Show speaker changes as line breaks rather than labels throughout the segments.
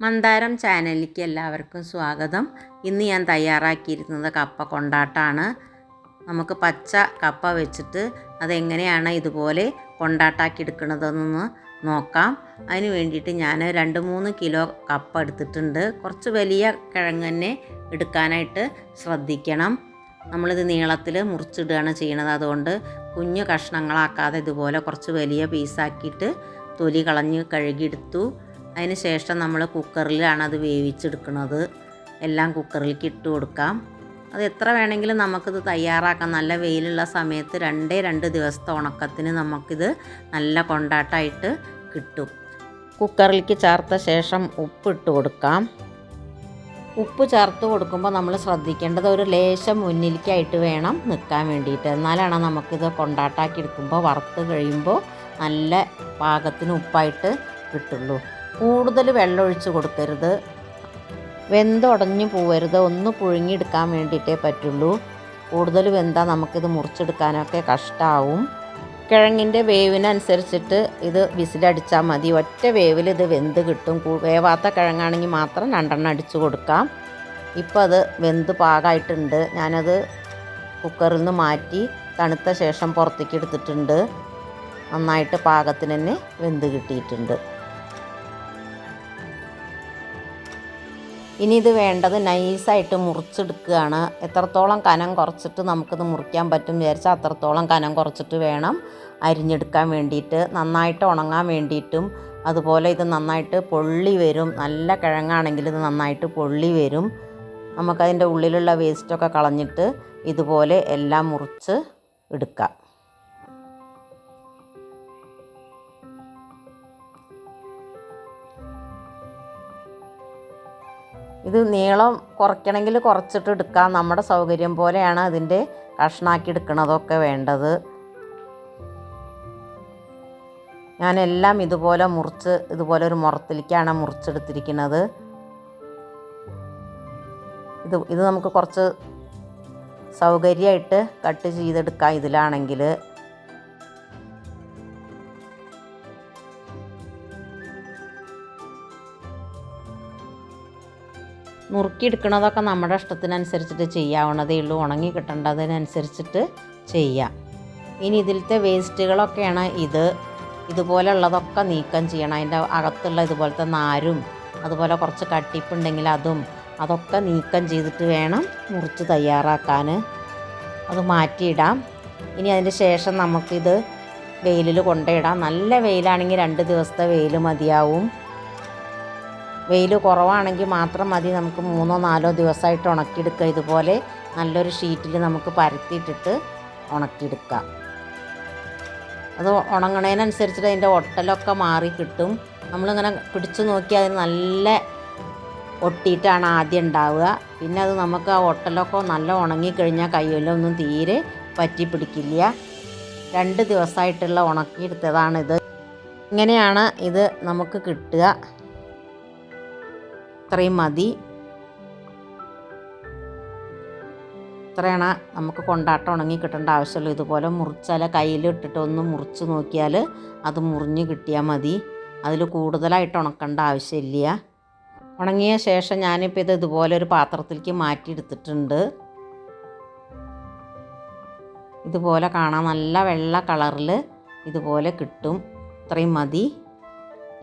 മന്ദാരം ചാനലിലേക്ക് എല്ലാവർക്കും സ്വാഗതം. ഇന്ന് ഞാൻ തയ്യാറാക്കിയിരുന്നത് കപ്പ കൊണ്ടാട്ടാണ്. നമുക്ക് പച്ച കപ്പ വെച്ചിട്ട് അതെങ്ങനെയാണ് ഇതുപോലെ കൊണ്ടാട്ടാക്കി എടുക്കുന്നതെന്ന് നോക്കാം. അതിന് വേണ്ടിയിട്ട് ഞാൻ രണ്ട് മൂന്ന് കിലോ കപ്പ എടുത്തിട്ടുണ്ട്. കുറച്ച് വലിയ കിഴങ്ങ് തന്നെ എടുക്കാനായിട്ട് ശ്രദ്ധിക്കണം. നമ്മളിത് നീളത്തിൽ മുറിച്ചിടുകയാണ് ചെയ്യണത് അതുകൊണ്ട് കുഞ്ഞു കഷ്ണങ്ങളാക്കാതെ ഇതുപോലെ കുറച്ച് വലിയ പീസാക്കിയിട്ട് തൊലി കളഞ്ഞ് കഴുകിയെടുത്തു. അതിന് ശേഷം നമ്മൾ കുക്കറിലാണ് അത് വേവിച്ചെടുക്കുന്നത്. എല്ലാം കുക്കറിലേക്ക് ഇട്ട് കൊടുക്കാം. അത് എത്ര വേണമെങ്കിലും നമുക്കിത് തയ്യാറാക്കാം. നല്ല വെയിലുള്ള സമയത്ത് രണ്ടേ രണ്ട് ദിവസത്തെ ഉണക്കത്തിന് നമുക്കിത് നല്ല കൊണ്ടാട്ടമായിട്ട് കിട്ടും. കുക്കറിലേക്ക് ചേർത്ത ശേഷം ഉപ്പിട്ട് കൊടുക്കാം. ഉപ്പ് ചേർത്ത് കൊടുക്കുമ്പോൾ നമ്മൾ ശ്രദ്ധിക്കേണ്ടത് ഒരു ലേശം മുന്നിലേക്കായിട്ട് വേണം നിൽക്കാൻ വേണ്ടിയിട്ട്. എന്നാലാണ് നമുക്കിത് കൊണ്ടാട്ടാക്കി എടുക്കുമ്പോൾ വറുത്ത് കഴിയുമ്പോൾ നല്ല പാകത്തിന് ഉപ്പായിട്ട് കിട്ടുള്ളൂ. കൂടുതൽ വെള്ളം ഒഴിച്ച് കൊടുക്കരുത് വെന്തുടഞ്ഞു പോവരുത്. ഒന്ന് പുഴുങ്ങിയെടുക്കാൻ വേണ്ടിയിട്ടേ പറ്റുള്ളൂ. കൂടുതൽ വെന്താൽ നമുക്കിത് മുറിച്ചെടുക്കാനൊക്കെ കഷ്ടമാവും കിഴങ്ങിന്റെ വേവിനനുസരിച്ചിട്ട് ഇത് വിസിലടിച്ചാൽ മതി. ഒറ്റ വേവിൽ ഇത് വെന്ത് കിട്ടും. വേവാത്ത കിഴങ്ങാണെങ്കിൽ മാത്രം രണ്ടെണ്ണം അടിച്ച് കൊടുക്കാം. ഇപ്പോൾ അത് വെന്ത് പാകമായിട്ടുണ്ട് ഞാനത് കുക്കറിൽ നിന്ന് മാറ്റി തണുത്ത ശേഷം പുറത്തേക്ക് എടുത്തിട്ടുണ്ട്. നന്നായിട്ട് പാകത്തിന് തന്നെ വെന്ത് കിട്ടിയിട്ടുണ്ട്. ഇനി ഇത് വേണ്ടത് നൈസായിട്ട് മുറിച്ചെടുക്കുകയാണ്. എത്രത്തോളം കനം കുറച്ചിട്ട് നമുക്കിത് മുറിക്കാൻ പറ്റും വിചാരിച്ചാൽ അത്രത്തോളം കനം കുറച്ചിട്ട് വേണം അരിഞ്ഞെടുക്കാൻ വേണ്ടിയിട്ട്. നന്നായിട്ട് ഉണങ്ങാൻ വേണ്ടിയിട്ടും. അതുപോലെ ഇത് നന്നായിട്ട് പൊള്ളി വരും. നല്ല കിഴങ്ങാണെങ്കിൽ ഇത് നന്നായിട്ട് പൊള്ളി വരും. നമുക്കതിന്റെ ഉള്ളിലുള്ള വേസ്റ്റൊക്കെ കളഞ്ഞിട്ട് ഇതുപോലെ എല്ലാം മുറിച്ച് എടുക്കാം. ഇത് നീളം കുറയ്ക്കണമെങ്കിൽ കുറച്ചിട്ട് എടുക്കാം. നമ്മുടെ സൗകര്യം പോലെയാണ് അതിന്റെ കഷ്ണാക്കി എടുക്കണതൊക്കെ വേണ്ടത്. ഞാനെല്ലാം ഇതുപോലെ മുറിച്ച് ഇതുപോലെ ഒരു മുറത്തിലേക്കാണ് മുറിച്ചെടുത്തിരിക്കുന്നത്. ഇത് ഇത് നമുക്ക് കുറച്ച് സൗകര്യമായിട്ട് കട്ട് ചെയ്തെടുക്കാം ഇതിലാണെങ്കിൽ. നുറുക്കിയെടുക്കണതൊക്കെ നമ്മുടെ ഇഷ്ടത്തിനനുസരിച്ചിട്ട് ചെയ്യാവുന്നതേ ഉള്ളൂ. ഉണങ്ങി കിട്ടേണ്ടതിനനുസരിച്ചിട്ട് ചെയ്യാം. ഇനി ഇതിലത്തെ വേസ്റ്റുകളൊക്കെയാണ് ഇത്. ഇതുപോലെയുള്ളതൊക്കെ നീക്കം ചെയ്യണം. അതിന്റെ അകത്തുള്ള ഇതുപോലത്തെ നാരും അതുപോലെ കുറച്ച് കട്ടിപ്പുണ്ടെങ്കിൽ അതും അതൊക്കെ നീക്കം ചെയ്തിട്ട് വേണം മുറിച്ച് തയ്യാറാക്കാൻ. അത് മാറ്റിയിടാം. ഇനി അതിന് ശേഷം നമുക്കിത് വെയിലിൽ കൊണ്ടിടാം നല്ല വെയിലാണെങ്കിൽ രണ്ട് ദിവസത്തെ വെയിൽ മതിയാവും. വെയിൽ കുറവാണെങ്കിൽ മാത്രം മതി. നമുക്ക് മൂന്നോ നാലോ ദിവസമായിട്ട് ഉണക്കിയെടുക്കുക. ഇതുപോലെ നല്ലൊരു ഷീറ്റിൽ നമുക്ക് പരത്തിയിട്ടിട്ട് ഉണക്കിയെടുക്കാം. അത് ഉണങ്ങണേനനുസരിച്ചിട്ട് അതിന്റെ ഒട്ടലൊക്കെ മാറി കിട്ടും. നമ്മളിങ്ങനെ പിടിച്ചു നോക്കിയാൽ അത് നല്ല ഒട്ടിയിട്ടാണ് ആദ്യം ഉണ്ടാവുക. പിന്നെ അത് നമുക്ക് ആ ഒട്ടലൊക്കെ നല്ല ഉണങ്ങിക്കഴിഞ്ഞാൽ കയ്യിലൊന്നും തീരെ പറ്റി പിടിക്കില്ല. രണ്ട് ദിവസമായിട്ടുള്ള ഉണക്കിയെടുത്തതാണിത്. ഇങ്ങനെയാണ് ഇത് നമുക്ക് കിട്ടുക. ഇത്രയും മതി. ഇത്രയാണ് നമുക്ക് കൊണ്ടാട്ടം ഉണങ്ങി കിട്ടേണ്ട ആവശ്യമുള്ളൂ. ഇതുപോലെ മുറിച്ചാൽ കയ്യിലിട്ടിട്ട് ഒന്ന് മുറിച്ച് നോക്കിയാൽ അത് മുറിഞ്ഞ് കിട്ടിയാൽ മതി. അതിൽ കൂടുതലായിട്ട് ഉണക്കേണ്ട ആവശ്യമില്ല. ഉണങ്ങിയ ശേഷം ഞാനിപ്പോൾ ഇത് ഇതുപോലെ ഒരു പാത്രത്തിലേക്ക് മാറ്റിയെടുത്തിട്ടുണ്ട്. ഇതുപോലെ കാണാൻ നല്ല വെള്ള കളറിൽ ഇതുപോലെ കിട്ടും. ഇത്രയും മതി.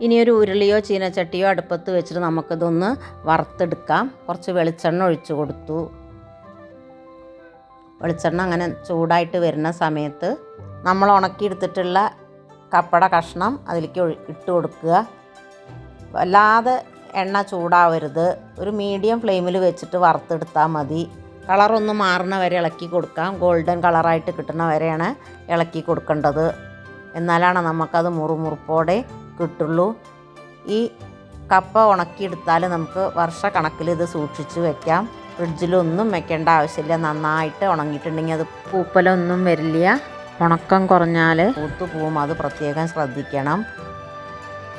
ഇനി ഒരു ഉരുളിയോ ചീനച്ചട്ടിയോ അടുപ്പത്ത് വെച്ചിട്ട് നമുക്കിതൊന്ന് വറുത്തെടുക്കാം. കുറച്ച് വെളിച്ചെണ്ണ ഒഴിച്ചു കൊടുത്തു. വെളിച്ചെണ്ണ അങ്ങനെ ചൂടായിട്ട് വരുന്ന സമയത്ത് നമ്മൾ ഉണക്കിയെടുത്തിട്ടുള്ള കപ്പട കഷ്ണം അതിലേക്ക് ഇട്ട് കൊടുക്കുക. വല്ലാതെ എണ്ണ ചൂടാവരുത്. ഒരു മീഡിയം ഫ്ലെയിമിൽ വെച്ചിട്ട് വറുത്തെടുത്താൽ മതി. കളറൊന്ന് മാറുന്ന വരെ ഇളക്കി കൊടുക്കാം. ഗോൾഡൻ കളറായിട്ട് കിട്ടുന്ന വരെയാണ് ഇളക്കി കൊടുക്കേണ്ടത്. എന്നാലാണ് നമുക്കത് മുറുമുറുപ്പോടെ കിട്ടുള്ളൂ. ഈ കപ്പ ഉണക്കിയെടുത്താൽ നമുക്ക് വർഷക്കണക്കിൽ ഇത് സൂക്ഷിച്ച് വെക്കാം. ഫ്രിഡ്ജിലൊന്നും വെക്കേണ്ട ആവശ്യമില്ല. നന്നായിട്ട് ഉണങ്ങിയിട്ടുണ്ടെങ്കിൽ അത് പൂപ്പലൊന്നും വരില്ല. ഉണക്കം കുറഞ്ഞാൽ പൂത്തു പോവും. അത് പ്രത്യേകം ശ്രദ്ധിക്കണം.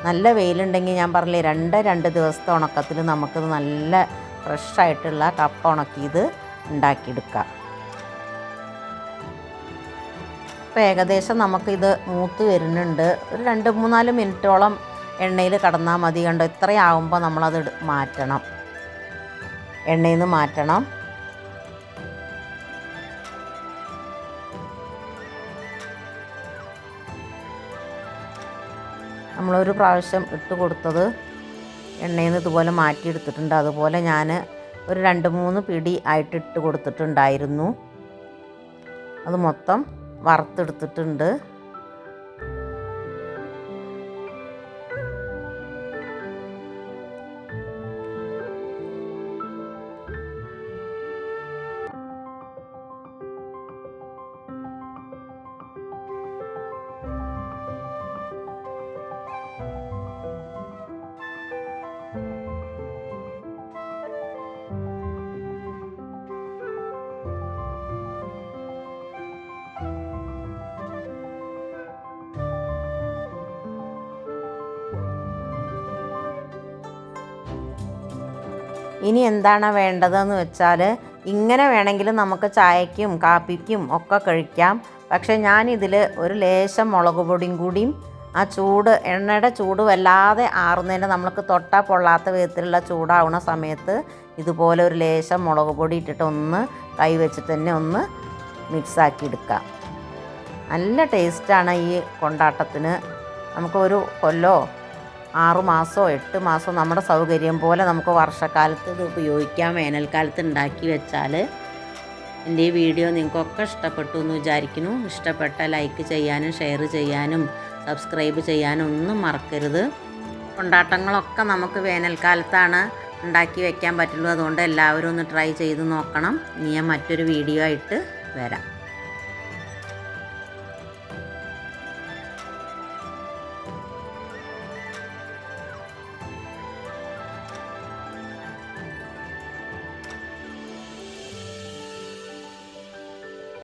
നല്ല വെയിലുണ്ടെങ്കിൽ ഞാൻ പറഞ്ഞില്ലേ രണ്ട് രണ്ട് ദിവസത്തെ ഉണക്കത്തിൽ നമുക്കത് നല്ല ഫ്രഷായിട്ടുള്ള കപ്പ ഉണക്കിയത് ഉണ്ടാക്കിയെടുക്കാം. ഇപ്പോൾ ഏകദേശം നമുക്കിത് മൂത്ത് വരുന്നുണ്ട്. ഒരു രണ്ട് മൂന്നാൽ മിനിറ്റോളം എണ്ണയിൽ കടന്നാൽ മതി കണ്ടോ? ഇത്രയാവുമ്പോൾ നമ്മളത് മാറ്റണം. എണ്ണയിൽ നിന്ന് മാറ്റണം. നമ്മളൊരു പ്രാവശ്യം ഇട്ട് കൊടുത്തത് എണ്ണയിൽ നിന്ന് ഇതുപോലെ മാറ്റിയെടുത്തിട്ടുണ്ട്. അതുപോലെ ഞാൻ ഒരു രണ്ട് മൂന്ന് പിടി ആയിട്ട് ഇട്ട് കൊടുത്തിട്ടുണ്ടായിരുന്നു. അത് മൊത്തം വറുത്തെടുത്തിട്ടുണ്ട്. ഇനി എന്താണ് വേണ്ടതെന്ന് വെച്ചാൽ ഇങ്ങനെ വേണമെങ്കിലും നമുക്ക് ചായയ്ക്കും കാപ്പിക്കും ഒക്കെ കഴിക്കാം. പക്ഷേ ഞാനിതിൽ ഒരു ലേശം മുളക് പൊടിയും കൂടിയും ആ ചൂട് എണ്ണയുടെ ചൂട് വല്ലാതെ ആറുന്നതിന് നമ്മൾക്ക് തൊട്ടാൽ പൊള്ളാത്ത വിധത്തിലുള്ള ചൂടാവുന്ന സമയത്ത് ഇതുപോലെ ഒരു ലേശം മുളക് പൊടി ഇട്ടിട്ട് ഒന്ന് കൈ വെച്ചിട്ട് തന്നെ ഒന്ന് മിക്സാക്കി എടുക്കാം. നല്ല ടേസ്റ്റാണ് ഈ കൊണ്ടാട്ടത്തിന്. നമുക്ക് ഒരു കൊല്ലോ ആറു മാസമോ എട്ട് മാസമോ നമ്മുടെ സൗകര്യം പോലെ നമുക്ക് വർഷക്കാലത്ത് ഇത് ഉപയോഗിക്കാം. വേനൽക്കാലത്ത് ഉണ്ടാക്കി വെച്ചാൽ എന്റെ ഈ വീഡിയോ നിങ്ങൾക്കൊക്കെ ഇഷ്ടപ്പെട്ടു എന്ന് വിചാരിക്കുന്നു. ഇഷ്ടപ്പെട്ട ലൈക്ക് ചെയ്യാനും ഷെയർ ചെയ്യാനും സബ്സ്ക്രൈബ് ചെയ്യാനും ഒന്നും മറക്കരുത്. കൊണ്ടാട്ടങ്ങളൊക്കെ നമുക്ക് വേനൽക്കാലത്താണ് ഉണ്ടാക്കി വെക്കാൻ പറ്റുള്ളൂ. അതുകൊണ്ട് എല്ലാവരും ഒന്ന് ട്രൈ ചെയ്ത് നോക്കണം. ഇനി ഞാൻ മറ്റൊരു വീഡിയോ ആയിട്ട് വരാം.